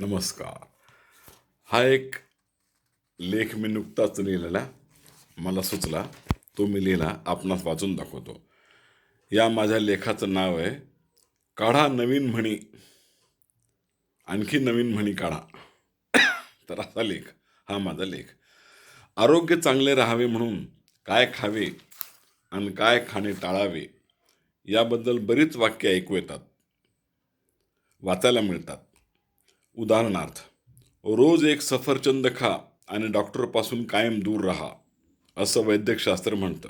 नमस्कार. हा एक लेख मी नुकताच लिहिलेला मला सुचला तो मी लिहिला आपणास वाचून दाखवतो. या माझ्या लेखाचं नाव आहे काढा नवीन म्हणी आणखी नवीन म्हणी काढा. तर असा लेख हा माझा लेख. आरोग्य चांगले राहावे म्हणून काय खावे आणि काय खाणे टाळावे याबद्दल बरीच वाक्य ऐकू येतात वाचायला मिळतात. उदाहरणार्थ रोज एक सफरचंद खा आणि डॉक्टरपासून कायम दूर राहा असं वैद्यकशास्त्र म्हणतं.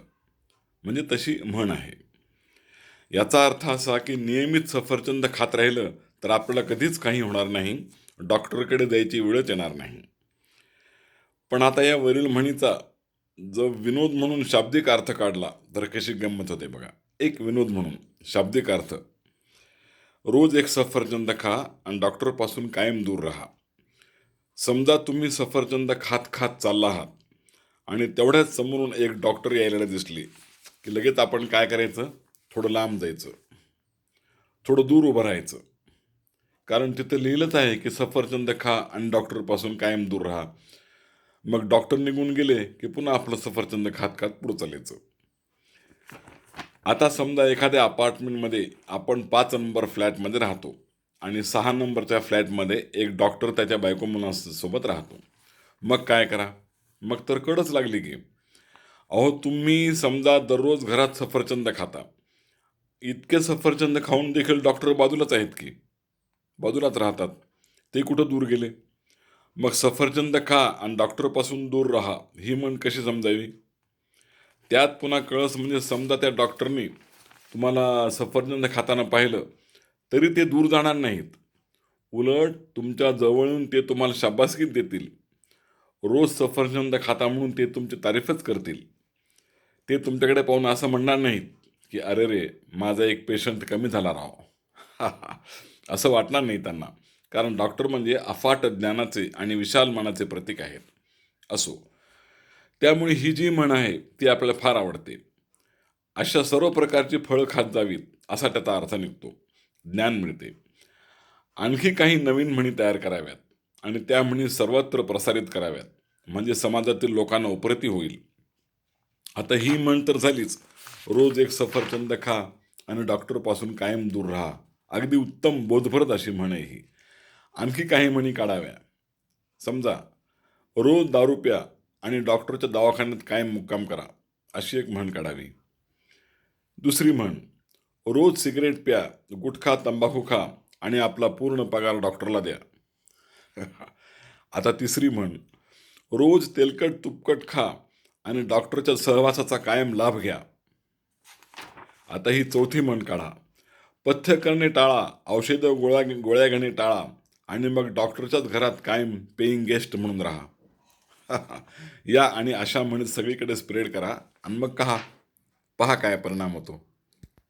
म्हणजे तशी म्हण आहे. याचा अर्थ असा की नियमित सफरचंद खात राहिलं तर आपल्याला कधीच काही होणार नाही डॉक्टरकडे जायची वेळच येणार नाही. पण आता या वरील म्हणीचा जो विनोद म्हणून शाब्दिक अर्थ काढला तर कशी गंमत होते बघा. एक विनोद म्हणून शाब्दिक अर्थ. रोज एक सफरचंद खा आणि डॉक्टरपासून कायम दूर राहा. समजा तुम्ही सफरचंद खात खात चालला आहात आणि तेवढ्याच समोरून एक डॉक्टर यायला दिसली की लगेच आपण काय करायचं? थोडं लांब जायचं. थोडं दूर उभं राहायचं. कारण तिथं लिहिलंच आहे की सफरचंद खा आणि डॉक्टरपासून कायम दूर राहा. मग डॉक्टर निघून गेले की पुन्हा आपलं सफरचंद खात खात पुढं चालायचं. आता समजा एखाद्या अपार्टमेंटमध्ये आपण पाच नंबर फ्लॅटमध्ये राहतो आणि सहा नंबरच्या फ्लॅटमध्ये एक डॉक्टर त्याच्या बायको मुलांसोबत राहतो. मग काय करा? मग तर कडच लागली की. अहो तुम्ही समजा दररोज घरात सफरचंद खाता. इतके सफरचंद खाऊन देखील डॉक्टर बाजूलाच आहेत की. बाजूलाच राहतात. ते कुठं दूर गेले? मग सफरचंद खा आणि डॉक्टरपासून दूर राहा. ही म्हण कशी समजावी? त्यात पुन्हा कळस म्हणजे समजा त्या डॉक्टरनी तुम्हाला सफरचंद खाताना पाहिलं तरी ते दूर जाणार नाहीत. उलट तुमच्या जवळून ते तुम्हाला शाबासकीत देतील. रोज सफरचंद खाता म्हणून ते तुमची तारीफच करतील. ते तुमच्याकडे पाहून असं म्हणणार नाहीत की अरे रे माझा एक पेशंट कमी झाला राव. असं वाटणार नाही त्यांना. कारण डॉक्टर म्हणजे अफाट ज्ञानाचे आणि विशाल मनाचे प्रतीक आहेत. असो. त्यामुळे ही जी म्हण आहे ती आपल्याला फार आवडते. अशा सर्व प्रकारची फळं खात जावीत असा त्याचा अर्थ निघतो. ज्ञान मिळते. आणखी काही नवीन म्हणी तयार कराव्यात आणि त्या म्हणी सर्वत्र प्रसारित कराव्यात. म्हणजे समाजातील लोकांना उपरती होईल. आता ही म्हण तर झालीच. रोज एक सफरचंद खा आणि डॉक्टरपासून कायम दूर राहा. अगदी उत्तम बोधभरत अशी म्हण आहे ही. आणखी काही म्हणी काढाव्या. समजा रोज दारू प्या आणि डॉक्टरच्या दवाखान्यात कायम मुक्काम करा अशी एक म्हण काढावी. दुसरी म्हण रोज सिगरेट प्या गुटखा तंबाखू खा आणि आपला पूर्ण पगार डॉक्टरला द्या. आता तिसरी म्हण रोज तेलकट तुपकट खा आणि डॉक्टरच्या सहवासाचा कायम लाभ घ्या. आता ही चौथी म्हण काढा पथ्य करणे टाळा औषधं गोळ्या गोळ्या घेणे टाळा आणि मग डॉक्टरच्याच घरात कायम पेईंग गेस्ट म्हणून राहा. या आणि अशा म्हणत सगळीकडे स्प्रेड करा. आणि मग कहा पहा काय परिणाम होतो.